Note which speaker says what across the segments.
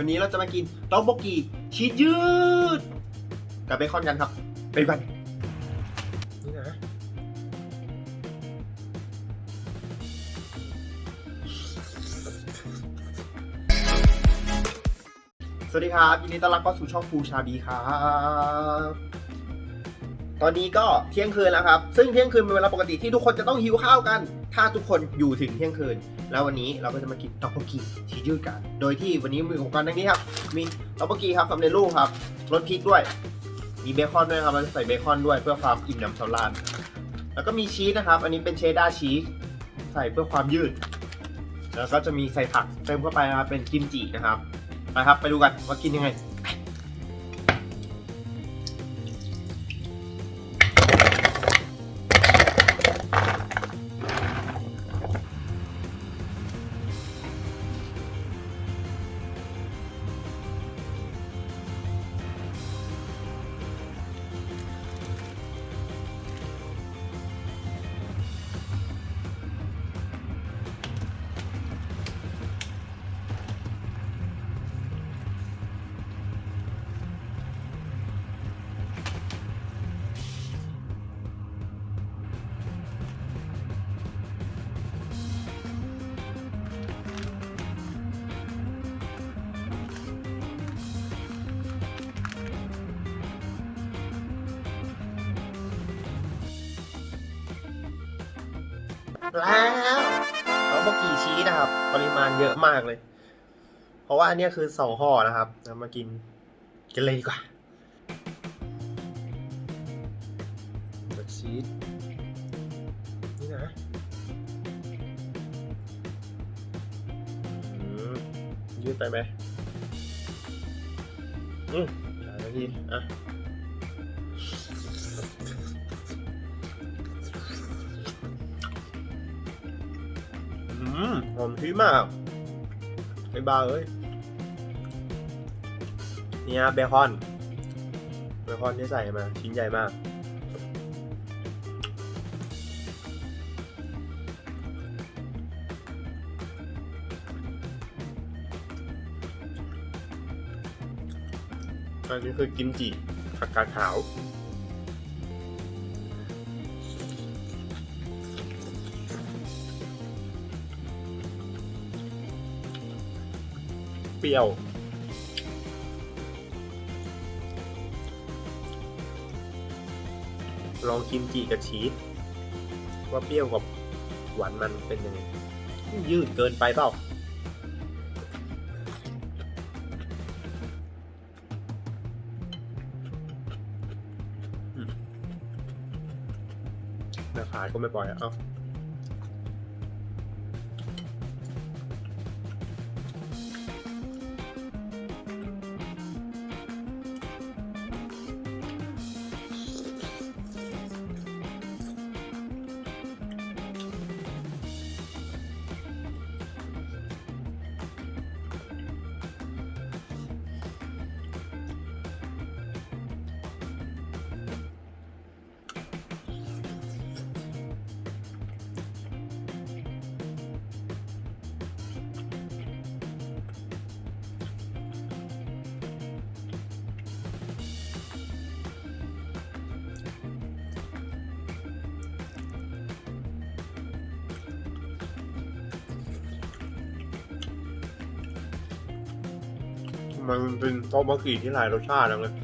Speaker 1: วันนี้เราจะมากินต๊อกโบกีชีสยืด กับเบคอนกันครับไปดูกันนี่นะสวัสดีครับยินดีต้อนรับเข้าสู่ช่องฟูชาบีครับตอนนี้ก็เที่ยงคืนแล้วครับ ซึ่งเที่ยงคืนเป็นเวลาปกติที่ทุกคนจะต้องหิวข้าวกัน ถ้าทุกคนอยู่ถึงเที่ยงคืน แล้ววันนี้เราก็จะมากินต๊อกโบกีชีสยืดกัน โดยที่วันนี้มีขอุปกรณ์ดังนี้ครับ มีต๊อกโบกีครับสำเร็จรูปครับรสพริกด้วย มีเบคอนด้วยครับเราจะใส่เบคอนด้วยเพื่อความอิ่มหนำสำราญแล้วก็มีชีสนะครับ อันนี้เป็นเชดดาร์ชีสใส่เพื่อความยืด แล้วก็จะมีใส่ผักเติมเข้าไปนะครับเป็นกิมจินะครับไปครับไปดูกันว่ากินยังไง แล้วเขาบอกกี่ชีสนะครับ ปริมาณเยอะมากเลย เพราะว่าอันเนี้ยคือสองห่อนะครับมากินกันเลยดีกว่าตัวชีสนี่นะยืดไปไหมอืมสามนาทีอะ มหอมชีสมากไอ้บ้าเอ้ยเนี่ยเบคอนเบคอนที่ใส่มา ชิ้นใหญ่มาก อันนี้คือกิมจิผักกาดขาว เปรี้ยว ลองกิมจิกับชีสว่าเปรี้ยวกับหวานมันเป็นยังไงยืดเกินไปเปล่าอืมแม่ขายก็ไม่ปล่อยอะเอ้า มันเป็นโต๊ะบะหมี่ที่หลายรสชาติแล้วเลย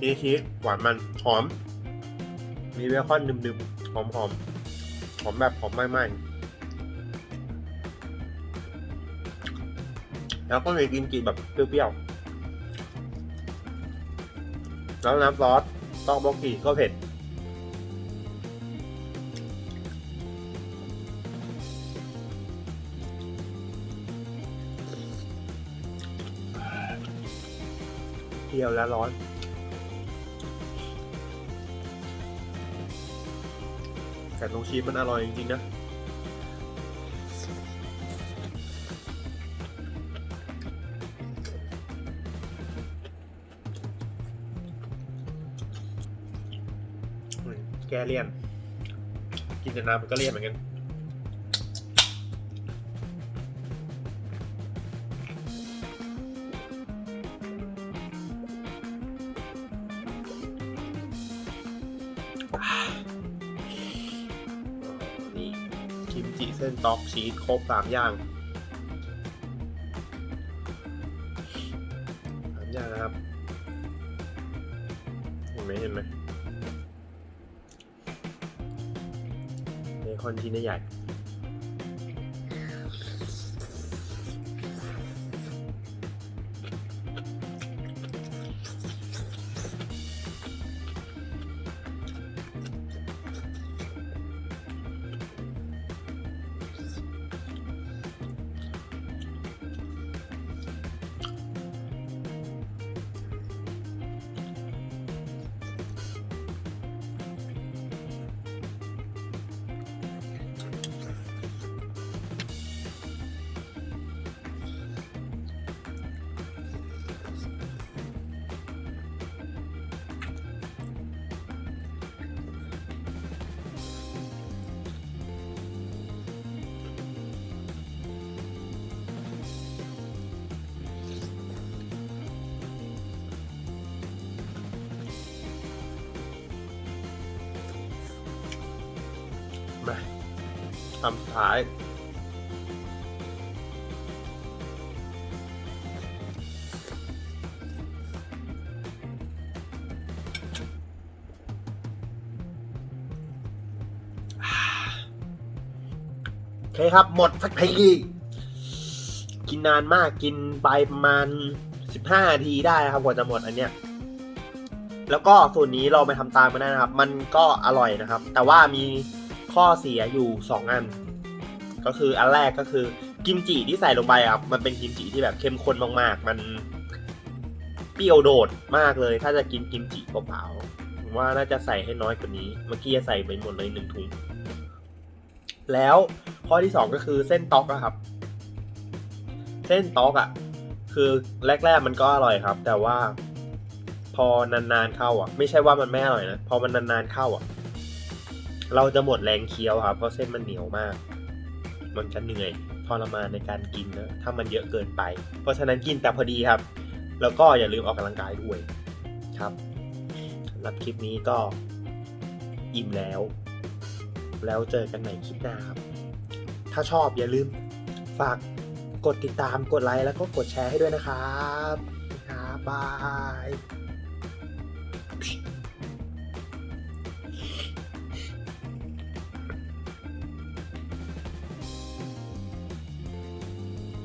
Speaker 1: มีชีสหวานมันหอม มีเบคอนดึมๆ หอมหอมหอมแบบหอมไหม้ๆแล้วก็มีกินจีแบบเปรี้ยวๆ แล้วน้ำซอสต้องบะหมี่ก็เผ็ด เปรี้ยวและร้อนแต่ตรงชีสมันอร่อยจริงๆนะแกเลี่ยน กินแต่น้ำมันก็เลี่ยนเหมือนกัน
Speaker 2: นี่กิมจิเส้นตอกชีสครบสามอย่างสามอย่างนะครับ เห็นไหมเห็นไหมเบคอนชิ้นใหญ่ คำสุดท้าย โอเคครับ หมดสักที กินนานมากกินไปประมาณ15นาทีได้ครับกว่าจะหมดอันเนี้ยแล้วก็ส่วนนี้เราไปทำตามกันได้นะครับ มันก็อร่อยนะครับ แต่ว่ามี ข้อเสียอยู่สองอัน ก็คืออันแรกก็คือกิมจิที่ใส่ลงไปอะครับมันเป็นกิมจิที่แบบเข้มข้นมากๆ มันเปรี้ยวโดดมากเลย ถ้าจะกินกิมจิเปล่าๆผมว่าน่าจะใส่ให้น้อยกว่านี้ เมื่อกี้ใส่ไปหมดเลยหนึ่งถุง แล้วข้อที่สองก็คือเส้นต๊อกอะครับ เส้นต๊อกอะคือแรกๆมันก็อร่อยครับ แต่ว่าพอนานๆเข้าอะ ไม่ใช่ว่ามันไม่อร่อยนะ พอมันนานๆเข้าอะ เราจะหมดแรงเคี้ยวครับ เพราะเส้นมันเหนียวมาก มันจะเหนื่อยทรมานในการกินนะถ้ามันเยอะเกินไป เพราะฉะนั้นกินแต่พอดีครับ แล้วก็อย่าลืมออกกำลังกายด้วยครับสำหรับคลิปนี้ก็อิ่มแล้ว แล้วเจอกันใหม่คลิปหน้าครับ ถ้าชอบอย่าลืมฝากกดติดตามกดไลค์แล้วก็กดแชร์ให้ด้วยนะครับ ครับบาย